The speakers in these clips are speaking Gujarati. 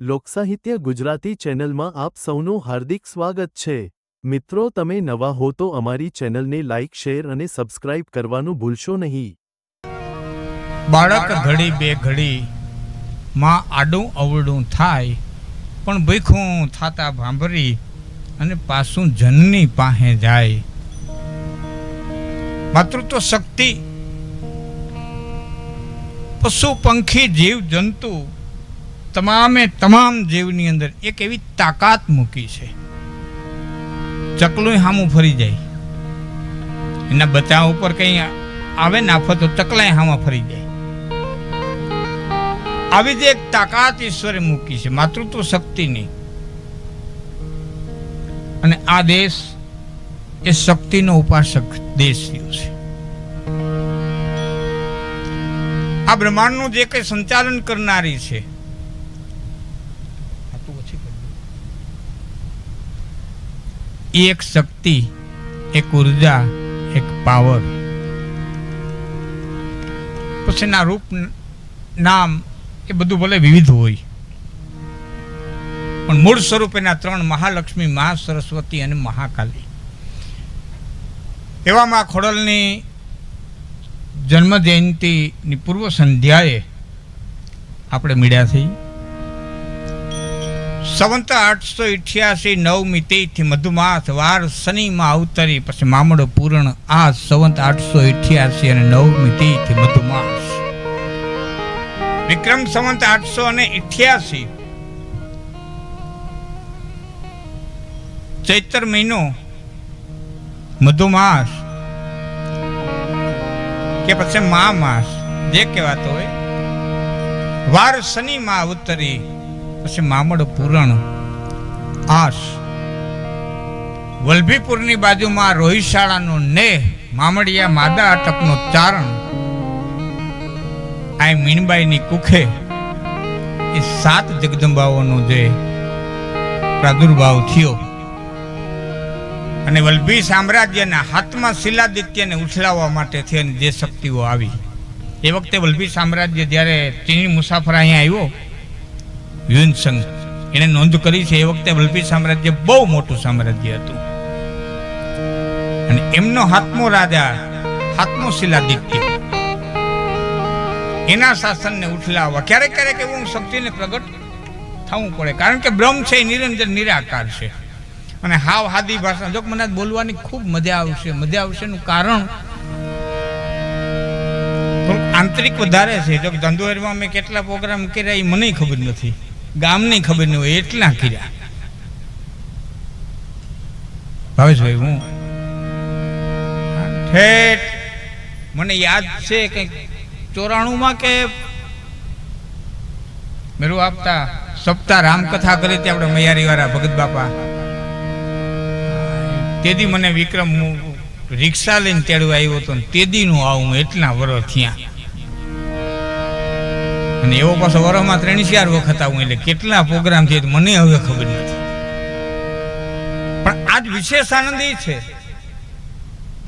લોકસાહિત્ય ગુજરાતી ચેનલમાં આપ સૌનું હાર્દિક સ્વાગત છે. મિત્રો, તમે નવા હો તો અમારી ચેનલને લાઇક શેર અને સબસ્ક્રાઇબ કરવાનું ભૂલશો નહીં. બાળક ઘડી બે ઘડી માં આડું અવળું થાય, પણ ભીખું થાતા ભાંભરી અને પાછું જનની પાસે જાય. માતૃત્વ શક્તિ, પશુ, પંખી, જીવ, જંતુ તમામે તમામ જીવની અંદર એક એવી તાકાત મૂકી છે. ચકલું હામું ફરી જાય. એના બચાવ ઉપર કંઈ આવે ને આફત તો ચકલાય હામાં ફરી જાય. આવી જ એક તાકાત ઈશ્વરે મૂકી છે. માતૃત્વ શક્તિની અને આ દેશ એ શક્તિનો ઉપાસક દેશ થયો છે. આ બ્રહ્માંડનું જે કંઈ સંચાલન કરનારી છે આ તું ઓછી કરજો. એ એક શક્તિ, એક ઊર્જા, એક પાવર પછી એના રૂપ નામ એ બધું ભલે વિવિધ હોય. પણ મૂળ સ્વરૂપ એના ત્રણ મહાલક્ષ્મી, મહા સરસ્વતી અને મહાકાલી. એવામાં ખોડલની જન્મ જયંતિની પૂર્વ સંધ્યાએ આપણે મળ્યા થઈ સંવંત આઠસો ઇઠ્યાસી નવમી તિથિ મધુમાસ વાર શનિમાં અવતરી, પછી મામડો પૂરણ, આ સંવંત આઠસો ઇઠ્યાસી અને નવમી તિથિ મધુમાસ. વિક્રમ સંવંત આઠસો અને ઇઠ્યાસી. ચૈતર મહિનો મધુમાસ. કે પછી મા માસ, જે કહેવાતો હોય. વાર શનિમાં અવતરી પછી મામડ પૂરણ આશ વલભીપુરની બાજુમાં રોહિશાળાનો નેહ, મામડિયા માદા અટકનો ચારણ. આ મીણબાઈની કુખે એ સાત જગદંબાઓનો જે પ્રાદુર્ભાવ થયો. અને વલ્લભી સામ્રાજ્યના હાથમાં શિલાદિત્યને ઉછલાવવા માટે થઈને જે શક્તિઓ આવી. એ વખતે વલ્લભી સામ્રાજ્ય જ્યારે ચીની મુસાફર અહીંયા આવ્યો યુનસંગ એણે નોંધ કરી છે, એ વખતે વલ્પી સામ્રાજ્ય બહુ મોટું સામ્રાજ્ય હતું. અને એમનો હાથમો રાજા હાથમો શિલાદિત્ય એના શાસનને ઉઠલાવવા ક્યારેક ક્યારેક એવું શક્તિને પ્રગટ થવું પડે. કારણ કે બ્રહ્મ છે, એ નિરંજન, નિરાકાર છે. અને હાવ હાદી ભાષા. જો મને બોલવાની ખૂબ મજા આવશે. મજા આવશે નું કારણ આંતરિક વધારે છે. જો ધંધો ધંધોરમાં મેં કેટલા પ્રોગ્રામ કર્યા, એ મને ખબર નથી. ગામની ખબર નહીં હોય એટલા કર્યા. ભાવેશભાઈ, હું ઠેઠ, મને યાદ છે કંઈક ચોરાણુંમાં કે મેરું આપતા સપ્તાહ રામકથા કરી હતી આપણે મૈયારી વાળા ભગત બાપા. તેથી મને વિક્રમ હું રિક્ષા લઈને તેડવા આવ્યો હતો ને તેદીનું આવું એટલા વરસ થયા. અને એવો પાછો વરોમાં ત્રણ ચાર વખત આવું એટલે કેટલા પ્રોગ્રામ છે મને હવે ખબર નથી. પણ આજ વિશેષ આનંદ એ છે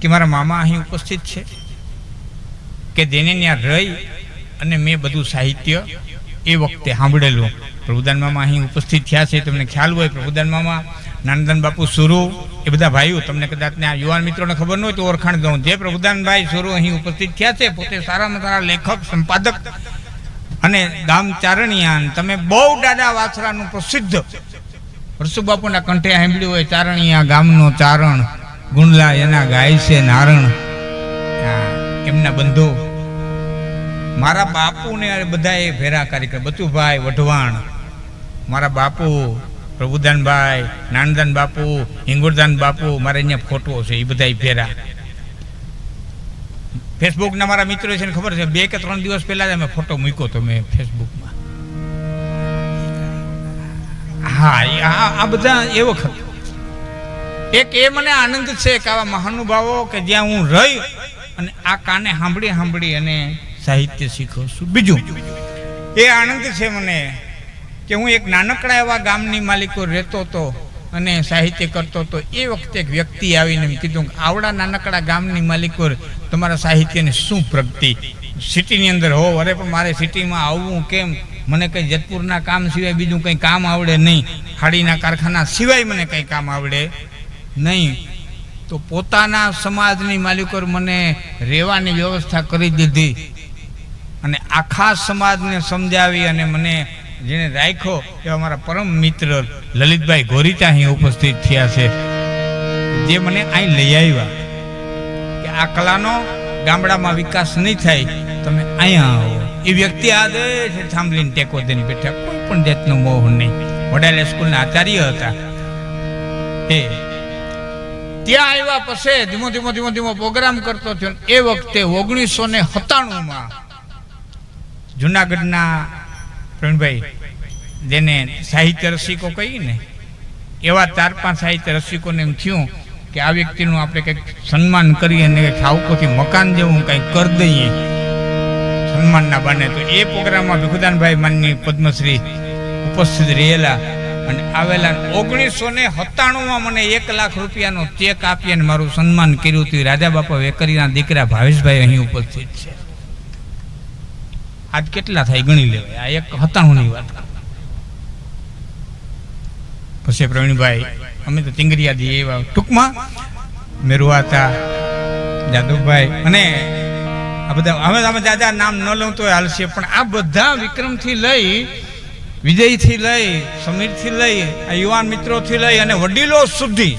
કે મારા મામા અહીં ઉપસ્થિત છે, કે જેને ત્યાં રહી અને મેં બધું સાહિત્ય એ વખતે સાંભળેલું. પ્રભુદાન મામા અહીં ઉપસ્થિત થયા છે, તમને ખ્યાલ હોય પ્રભુદાન મામા, નાનદાન બાપુ સુરુ, એ બધા ભાઈઓ, તમને કદાચ આ યુવાન મિત્રોને ખબર ન હોય તો ઓળખાણ દઉં. જે પ્રભુદાનભાઈ સુરુ અહીં ઉપસ્થિત થયા છે, પોતે સારામાં સારા લેખક, સંપાદક અને ગામ ચારણિયા તમે બહુ દાદા વાછરાનું પ્રસિદ્ધ વરસુ બાપુના કંઠે સાંભળ્યું હોય, ચારણિયા ગામનો ચારણ, ગુંડલા એના ગાય છે, નારણ. એમના બંધુ. મારા બાપુ ને બધા એ ભેરા કાર્યક્રમ બચુભાઈ, વઢવાણ, મારા બાપુ, પ્રભુદાનભાઈ, નાનદાન બાપુ, હિંગુરદાન બાપુ, મારે અહીંયા ફોટો છે, એ બધા ભેરા. ફેસબુકના મારા મિત્રો છે ખબર છે? બે કે ત્રણ દિવસ પહેલા જ અમે ફોટો મૂક્યો તો મેં ફેસબુકમાં હા આ બધા એ વખત એક એ મને આનંદ છે કે આવા મહાનુભાવો કે જ્યાં હું રહી અને આ કાને સાંભળી સાંભળી અને સાહિત્ય શીખું છું. બીજું, એ આનંદ છે મને કે હું એક નાનકડા એવા ગામની માલિકો રહેતો હતો અને સાહિત્ય કરતો હતો. એ વખતે એક વ્યક્તિ આવીને એમ કીધું કે આવડા નાનકડા ગામની માલિકો તમારા સાહિત્યની શું પ્રગતિ? સિટીની અંદર હોવ અરે પણ મારે સિટીમાં આવવું કેમ? મને કંઈ જેતપુરના કામ સિવાય બીજું કંઈ કામ આવડે નહીં. ખાડીના કારખાના સિવાય મને કંઈ કામ આવડે નહીં. તો પોતાના સમાજની માલિકો મને રહેવાની વ્યવસ્થા કરી દીધી. અને આખા સમાજને સમજાવી અને મને જેને રાખ્યો એ અમારા પરમ મિત્ર લલિતભાઈ ગોરીચા અહીં ઉપસ્થિત થયા છે. જે મને અહીં લઈ આવ્યા કે આ કલાનો ગામડામાં વિકાસ નહીં થાય, તમે અહીંયા આવો. એ વ્યક્તિ આ છે સાંભળીને ટેકો દઈને બેઠા. કોઈ પણ જાતનો મોહ નહીં. વડાલે સ્કૂલના આચાર્ય હતા. એ ત્યાં આવ્યા પછી ધીમો ધીમો ધીમો ધીમો પ્રોગ્રામ કરતો થયો. એ વખતે ઓગણીસો ને સત્તાણુંમાં જુનાગઢના પ્રવીણભાઈ, જેને સાહિત્ય રસિકો કહીએ ને એવા ચાર પાંચ સાહિત્ય રસિકોને એમ થયું કે આ વ્યક્તિનું આપણે કંઈક સન્માન કરીએ અને કંઈક ઠાવકોથી મકાન જેવું કંઈક કરી દઈએ. સન્માનના બાને તો એ પ્રોગ્રામમાં ભીખુદાનભાઈ માનની પદ્મશ્રી ઉપસ્થિત રહેલા અને આવેલા ઓગણીસો ને સત્તાણુંમાં મને એક લાખ રૂપિયાનો ચેક આપી અને મારું સન્માન કર્યું હતું. રાજા બાપા વેકરીના દીકરા ભાવેશભાઈ અહીં ઉપસ્થિત છે. આજ કેટલા થાય ગણી લેવાય? આ એક હતાણુંની વાત. પછી પ્રવીણભાઈ, અમે તો તિંગરિયાથી એવા ટૂંકમાં મેરુવાતા જાદવભાઈ અને આ બધા હવે અમે દાદા નામ ન લઉં તો હાલશે, પણ આ બધા વિક્રમથી લઈ, વિજયથી લઈ, સમીરથી લઈ, આ યુવાન મિત્રોથી લઈ અને વડીલો સુધી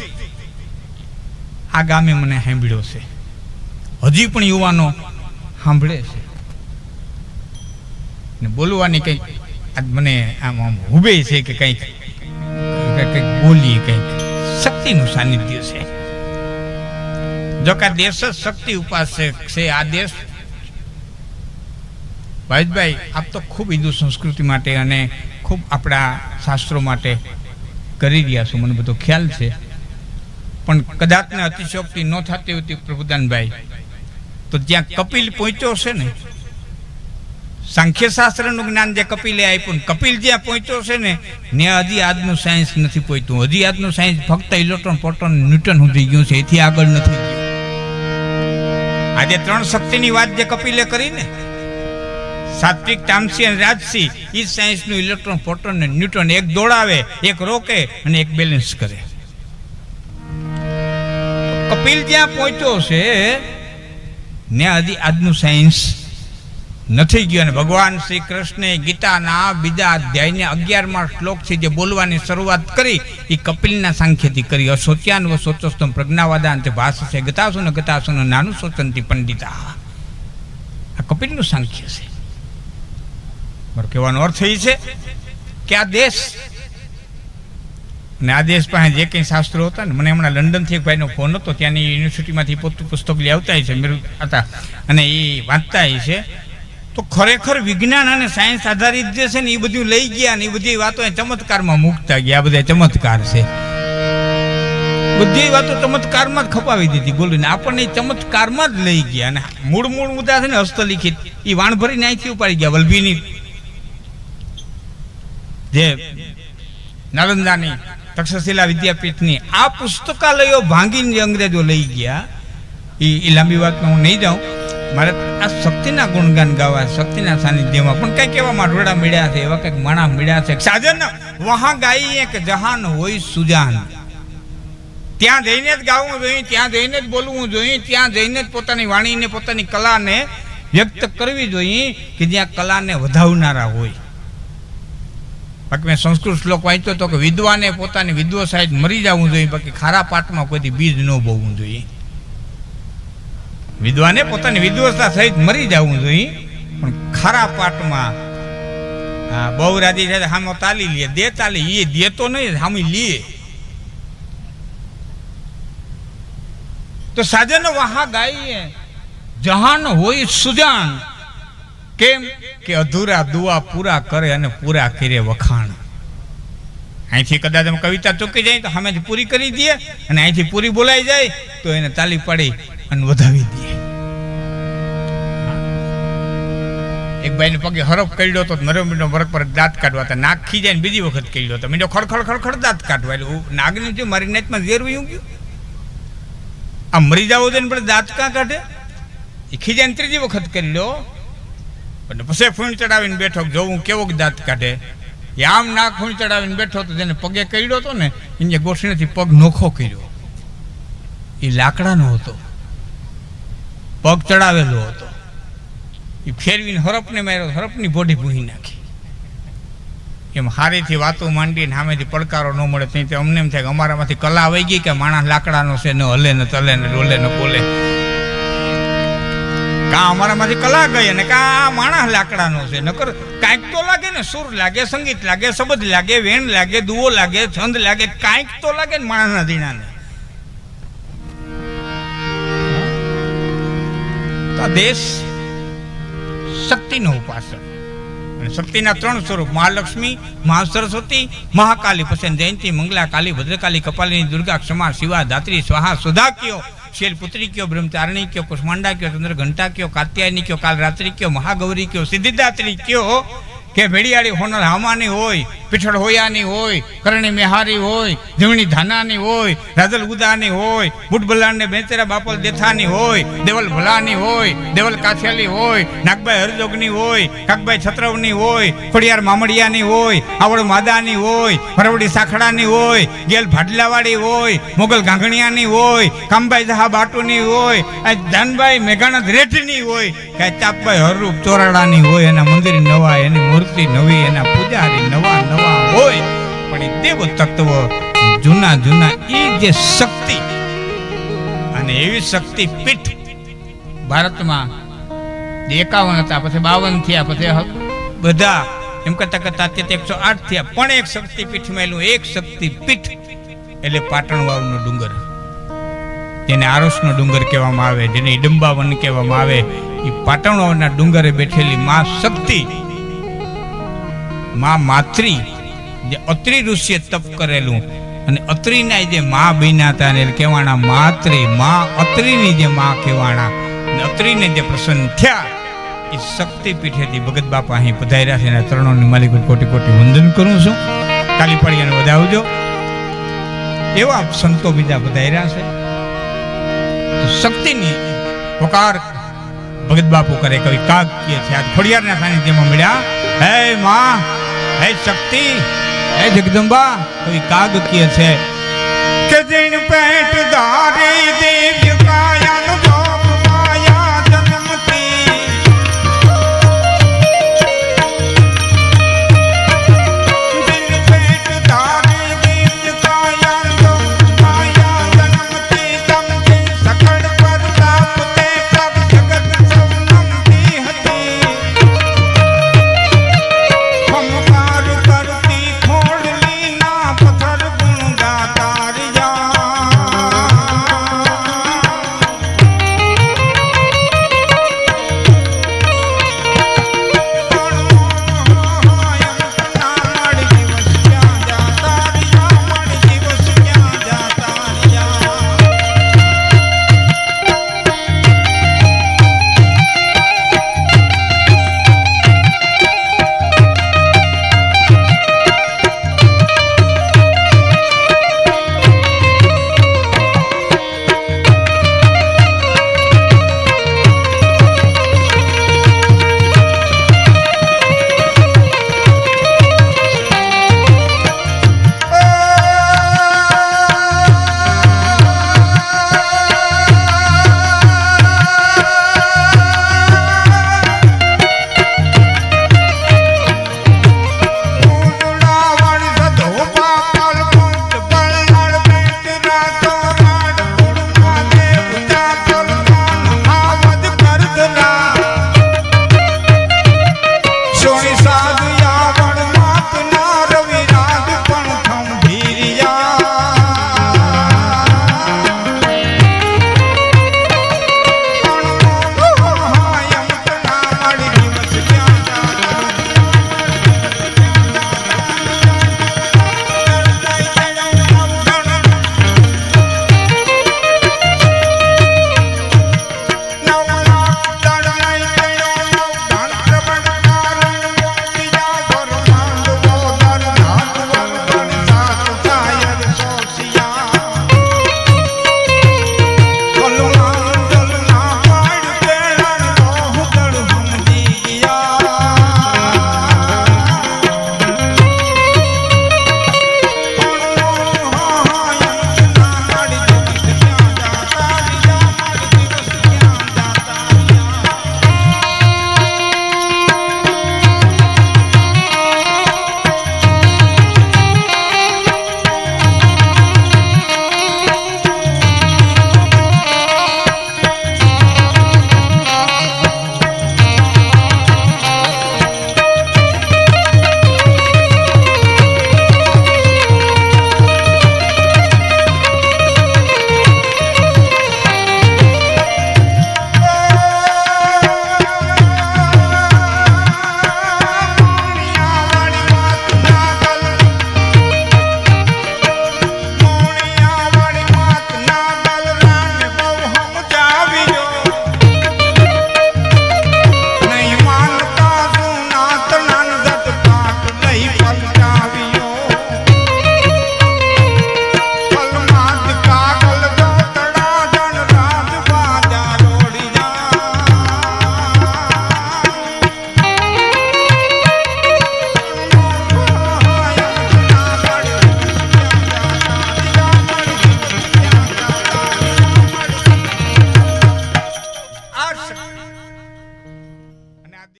આ ગામે મને સાંભળ્યો છે. હજી પણ યુવાનો સાંભળે છે. ને બોલવાની કંઈક આજ મને આમ આમ ઉભે છે કે કંઈક કંઈક બોલીએ કંઈક. શક્તિનું સાનિધ્ય છે. જો કે આ દેશ જ શક્તિ ઉપાસક છે, આ દેશ ભાઈભાઈ આપ તો ખૂબ હિન્દુ સંસ્કૃતિ માટે અને ખૂબ આપણા શાસ્ત્રો માટે કરી રહ્યા છો, મને બધો ખ્યાલ છે. પણ કદાચને અતિશોક્તિ ન થતી હતી પ્રભુદાનભાઈ, તો જ્યાં કપિલ પહોંચ્યો છે ને સાંખ્ય શાસ્ત્રનું જ્ઞાન જે કપિલે આપ્યું કપિલ જ્યાં પહોંચ્યો છે ને, ત્યાં હજી આજનું સાયન્સ નથી પહોંચ્યું. હજી આજનું સાયન્સ ફક્ત ઇલેક્ટ્રોન પ્રોટોન ન્યૂટન સુધી ગયું છે, એથી આગળ નથી આજે ત્રણ શક્તિની વાત જે કપિલે કરી ને, સાત્વિક, તામસી અને રાજસી એ સાયન્સનું ઇલેક્ટ્રોન પ્રોટોન ને ન્યૂટન એક દોડાવે, એક રોકે અને એક બેલેન્સ કરે. કપિલ જ્યાં પહોંચ્યો છે ને હજી આજનું સાયન્સ નથી ગયો અને ભગવાન શ્રી કૃષ્ણે ગીતાના બીજા અધ્યાયને અગિયારમાં શ્લોકથી જે બોલવાની શરૂઆત કરી એ કપિલના સાંખ્યથી કરી. અશોચ્યાન વ સોચોસ્તમ પ્રજ્ઞાવાદાંત ભાષસે ગતાસુ ને ગતાસુ ને નાનું શોચનથી પંડિતા. આ કપિલનું સાંખ્ય છે. મારો કહેવાનો અર્થ એ છે કે આ દેશ, અને આ દેશ પાસે જે કંઈ શાસ્ત્રો હતા ને, મને હમણાં લંડનથી એક ભાઈનો ફોન હતો, ત્યાંની યુનિવર્સિટીમાંથી પોતું પુસ્તક લઈ આવતા છે મેં હતા. અને એ વાંચતા છે તો ખરેખર વિજ્ઞાન અને સાયન્સ આધારિત જે છે ને એ બધું લઈ ગયા ને એ બધી વાતો ચમત્કારમાં મૂકતા ગયા. બધા ચમત્કાર છે. બધી વાતો ચમત્કારમાં જ ખપાવી દીધી બોલીને આપણને ચમત્કારમાં જ લઈ ગયા અને મૂળ મૂળ મુદ્દા છે ને હસ્તલિખિત. એ વાણ ભરીને અહીંથી ઉપાડી ગયા. વલભીની જે નાલંદાની તક્ષશિલા વિદ્યાપીઠની આ પુસ્તકાલયો ભાંગીને અંગ્રેજો લઈ ગયા એ લાંબી વાતમાં હું નહીં જાઉં. મારે આ શક્તિના ગુણગાન ગાવા, શક્તિના સાનિધ્યમાં. પણ કંઈક એવા માઢોડા મળ્યા છે, એવા કંઈક માણા મળ્યા છે. સાજન, વહા ગાઈએ કે જહાન હોય સુજાન. ત્યાં જઈને જ ગાવું જોઈએ, ત્યાં જઈને જ બોલવું જોઈએ, ત્યાં જઈને જ પોતાની વાણીને, પોતાની કલાને વ્યક્ત કરવી જોઈએ કે જ્યાં કલાને વધાવનારા હોય. બાકી મેં સંસ્કૃત શ્લોક વાંચ્યો તો કે વિદ્વાને પોતાની વિદ્વસાહિત મરી જવું જોઈએ, બાકી ખારા પાઠમાં કોઈથી બીજ ન બોવું જોઈએ. વિદ્વાને પોતાની વિદ્વસતા સહિત મરી જવું જોઈએ. પણ ખારા પાટમાં હા બહુ રાજી છે સામે તાલી લે, દે તાલી એ દે તો નહીં સામે લે. તો સાજન વહા ગાઈએ, જહાન હોય સુજાન. કેમ કે અધૂરા દુઆ પૂરા કરે અને પૂરા કરે વખાણ. અહીંથી કદાચ અમે કવિતા ચૂકી જાય તો સામેથી પૂરી કરી દઈએ અને અહીંથી પૂરી બોલાઈ જાય તો એને તાલી પાડી અને વધાવી દઈએ એક ભાઈને પગે હરફ કર્યો તો નરો વર્ગ પર દાંત કાઢવા હતા. નાખી જાય બીજી વખત કર્યો હતો. મીંડો ખડખડ ખડખડ દાંત કાઢવા એટલે નાગની થયું, મારી નાચમાં ઝેર વયું ગયું. આ મરી જાવ છે પણ દાંત કાં કાઢે? એ ખીજાઈને ત્રીજી વખત કરી લો અને પછી ફૂણ ચડાવીને બેઠો. જોવું કેવો દાંત કાઢે? એ આમ નાક ફૂણ ચડાવીને બેઠો તો જેને પગે કર્યો હતો ને, એને ગોઠણીથી પગ નોખો કર્યો. એ લાકડાનો હતો. પગ ચડાવેલો હતો. એ ફેરવીને હરપને માર્યો, હરપની બોડી ભૂહી નાખી. એમ હારીથી વાતો માંડીને સામેથી પડકારો ન મળે, ત્યાં અમને એમ થાય કે અમારામાંથી કલા આવી ગઈ કે માણસ લાકડાનો છે, ને હલે, ને તલે, ને ડોલે, ન બોલે. કા અમારામાંથી કલા ગઈ અને કા આ માણસ લાકડાનો છે? નકર કાંઈક તો લાગે ને, સુર લાગે, સંગીત લાગે, શબ્દ લાગે, વેણ લાગે દુઓ લાગે, છંદ લાગે, કાંઈક તો લાગે ને માણસના દીણાને આ દેશ શક્તિનો ઉપાસક. અને શક્તિના ત્રણ સ્વરૂપ મહાલક્ષ્મી મહા સરસ્વતી, મહાકાલી પછી જયંતી મંગલા કાલી ભદ્રકાલી, કપાલિની, દુર્ગા, ક્ષમા, શિવા, ધાત્રી, સ્વાહા, સુધા કયો શૈલપુત્રી કયો, બ્રહ્મચારણી કયો, કુષ્માંડા કયો, ચંદ્ર, ઘંટા કયો, કાત્યાયની કયો કાલ રાત્રિ કયો, મહાગૌરી કયો, સિદ્ધિદાત્રી કયો, કે ભેડિયાળી હોનર હામાની હોય પીઠળ હોયાની હોય, કરણી મેહારી હોય ધીમણી ધાનાની હોય રાદલ ઉદાની હોય બુટબલ્લાને બેચેરા બાપલ દેથાની હોય, દેવલ ભલાની હોય, દેવલ કાછેલી હોય, નાગભાઈ હરજોગની હોય કાકભાઈ છત્રવની હોય, ખોડિયાર મામડિયાની હોય આવડ માદાની હોય ફરવડી સાખડાની હોય, ગેલ ભાડલાવાળી હોય, મોગલ ગાંગણિયાની હોય, કામભાઈ જહા બાટુની હોય ધનભાઈ મેઘાણત રેઠની હોય કે ચાપભાઈ હરરૂપ ચોરાડાની હોય, એના મંદિર નવા એની મૂર્તિ નવી, એના પૂજારી નવા નવા હોય, પણ એ દેવ તત્વ જૂના જૂના એ જે શક્તિ અને એવી શક્તિ પીઠ ભારતમાં એકાવન હતા, પછી બાવન થયા, પછી બધા એમ કરતા કરતા અત્યારે એકસો આઠ થયા, પણ એક શક્તિપીઠ મેલું એક શક્તિપીઠ એટલે પાટણ વાવનો ડુંગર. જેને આરસનો ડુંગર કહેવામાં આવે, જેને ઇડંબાવન કહેવામાં આવે એ પાટણ વાવના ડુંગરે બેઠેલી મા શક્તિ, મા માત્રી જે અત્રિ ઋષિએ તપ કરેલું. અને અત્રિના જે મા બન્યા હતા એને કહેવાના માત્રે મા અત્રિની જે મા કહેવાના. અત્રિને જે પ્રસન્ન થયા, એ શક્તિપીઠેથી ભગત બાપા અહીં પધાર્યા છે. એના ચરણોની માલિક કોટી કોટી વંદન કરું છું. કાલી પાડીને વધાવજો. એવા સંતો બીજા પધાર્યા છે. શક્તિની વકાર ભગત બાપુ કરે કવિ કાગ કે છે. આ ખોડિયારના સાનિધ્યમાં મળ્યા. હે માં, હે શક્તિ હે જગદંબા? કોઈ કાગ કે છે. કે જૈન પેટ ધારી દેવી